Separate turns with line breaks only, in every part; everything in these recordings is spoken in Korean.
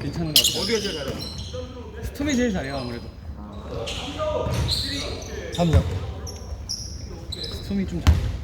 괜찮은 것 같아요.
어디가 제일 잘해?
스톰이 제일 잘해요 아무래도.
3점.
스톰이 좀 잘. 저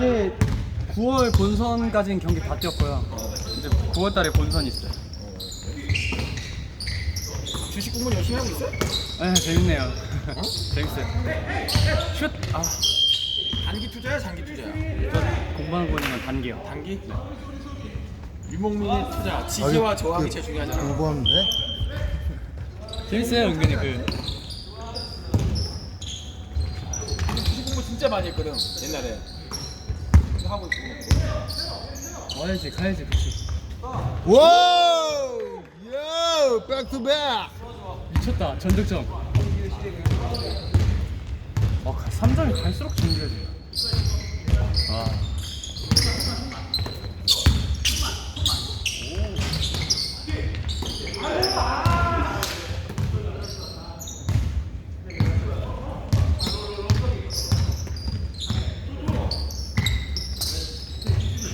이제 9월 본선까지는 경기 다 뛰었고요. 이제 9월 달에 본선이 있어요.
주식 공부 열심히 하고 있어?
네, 재밌네요. 재밌어요. 슛! 아,
단기 투자야, 장기 투자야?
저 공부하는 거는 단기요.
단기? 유목민의 투자, 지지와 저항이 제일 중요하잖아.
공부하면 돼?
재밌어요, 은근히 그.
주식 공부 진짜 많이 했거든, 옛날에. 하고 있고.
와야지, 가야지, 그치.
와우! 요! 백투백!
미쳤다, 전득점. 어, 3점이 갈수록 준비해져. 와.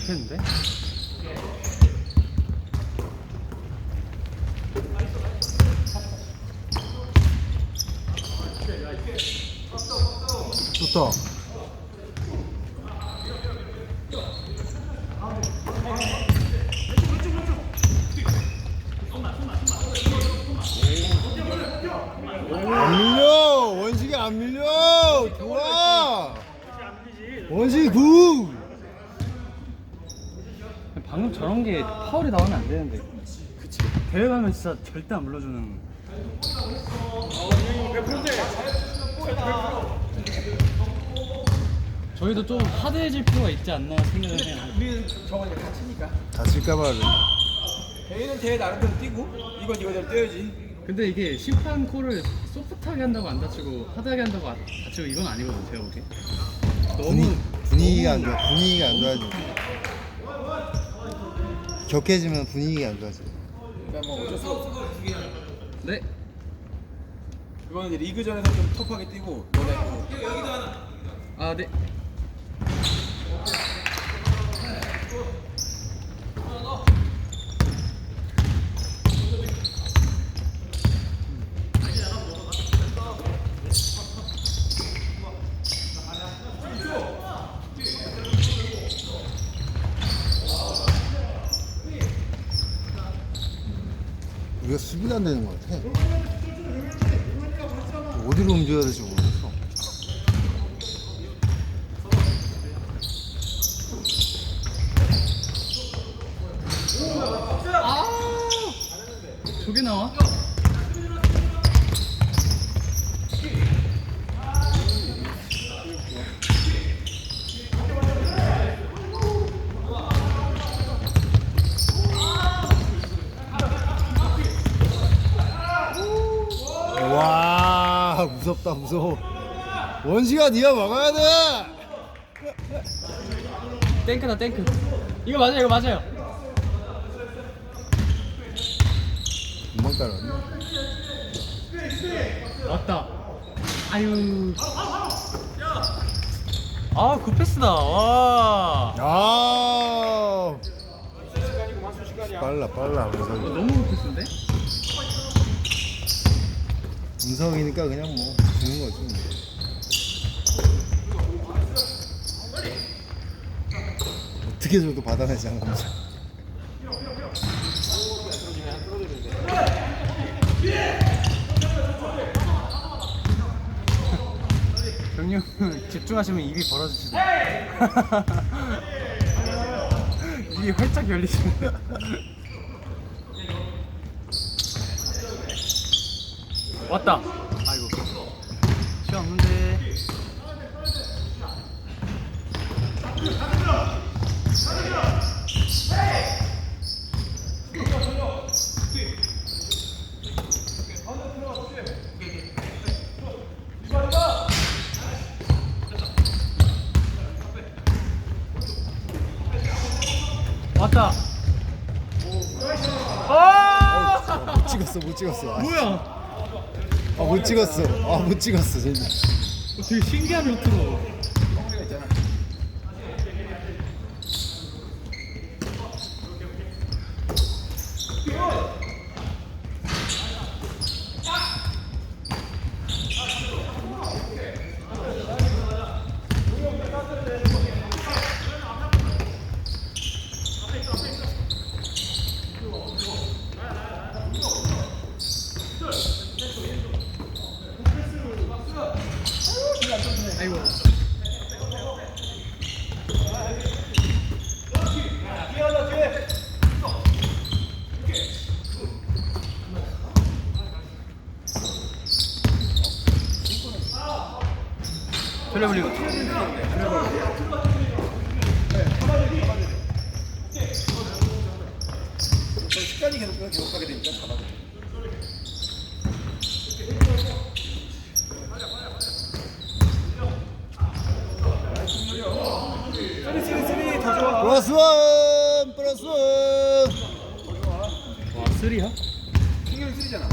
했는데?
좋다. 안 밀려! 원식이 안 밀려! 좋아! 원식이 굿!
방금 저런 게 파울이 나오면 안 되는데. 그치. 대회 가면 진짜 절대 안 불러주는. 저희도 좀 하드해질 필요가 있지 않나 생각을 해요.
우리는 저거 이제 다치니까.
다칠까봐
대회는 대회 나름대로 뛰고, 이건 이거대로 뛰어야지.
근데 이게 심판 콜을 소프트하게 한다고 안 다치고 하드하게 한다고 안 다치고 이건 아니거든 제가 보기엔.
분위, 분위기가 안 좋아. 분위기가 안 좋아지. 격해지면 분위기가 안 좋아지.
그러니까 뭐 어쩔 수 없어.
네.
이제 리그전에서 좀 터프하게 뛰고, 너네
또아 네.
우리가 수비가 안 되는 것 같아. 어디로 움직여야 될지 모르겠어.
저게 나와?
와 무섭다 무서워. 원시가 네가 막아야 돼.
땡크다 땡크. 이거 맞아요 이거 맞아요.
금방 따라왔네.
왔다. 아유. 아 굿패스다. 와.
아 빨라 빨라.
너무 굿패스인데?
은성이니까 그냥 뭐 주는 거지. 뭐. 어떻게 줘도 받아내지 않는 거죠.
병님 집중하시면 입이 벌어지시죠. 입이 활짝 열리시는 왔다. 아이고. 시간 없는데. 왔다. 아!
못 찍었어 못 찍었어.
뭐야?
아 못 찍었어 아 못 찍었어 진짜
되게 신기한 루트로. 아이고.
저 습관이 계속 계속 하게 되니까 잡아줘. 쓰리 쓰리 쓰리 좋아.
플러스 원 플러스 원
와 쓰리야?
신경 쓰리잖아.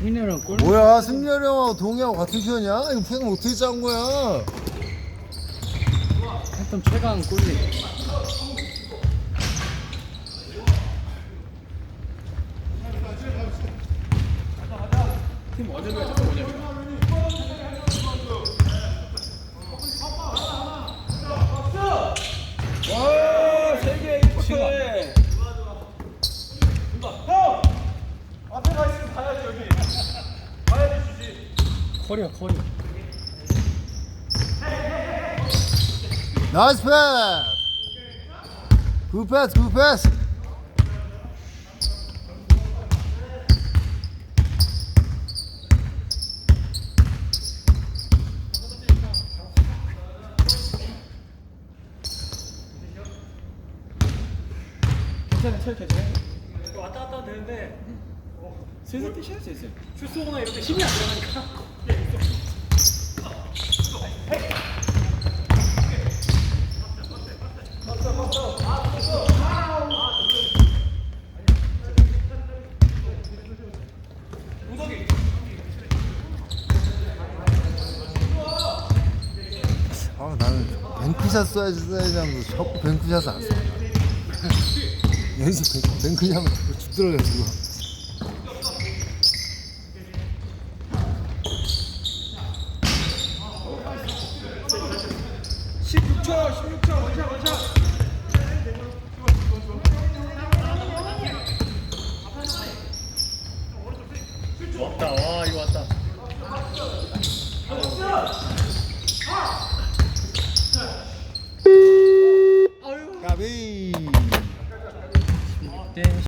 승리랑 골.
뭐야 승렬이 형하고 동희하고 같은 편이야? 이거 편 어떻게 짠 거야?
했던 최강 골리.
팀 원래가 자꾸 뭐냐면 와, 세개 이포에.
커리야 커리.
나이스 패스 굿 패스 굿 패스
괜찮아, 체 괜찮아.
왔다 갔다 하면 되는데
슬슬 뛰셔야 슬슬.
슛쏘거나 이럴 때 힘이 안 들어가니까.
아 나는 뱅크샷 써야지 써야지 하면서 자꾸 뱅크샷을 안 써. 연습 뱅- 뱅크샷 하면 자꾸 죽 들어가지고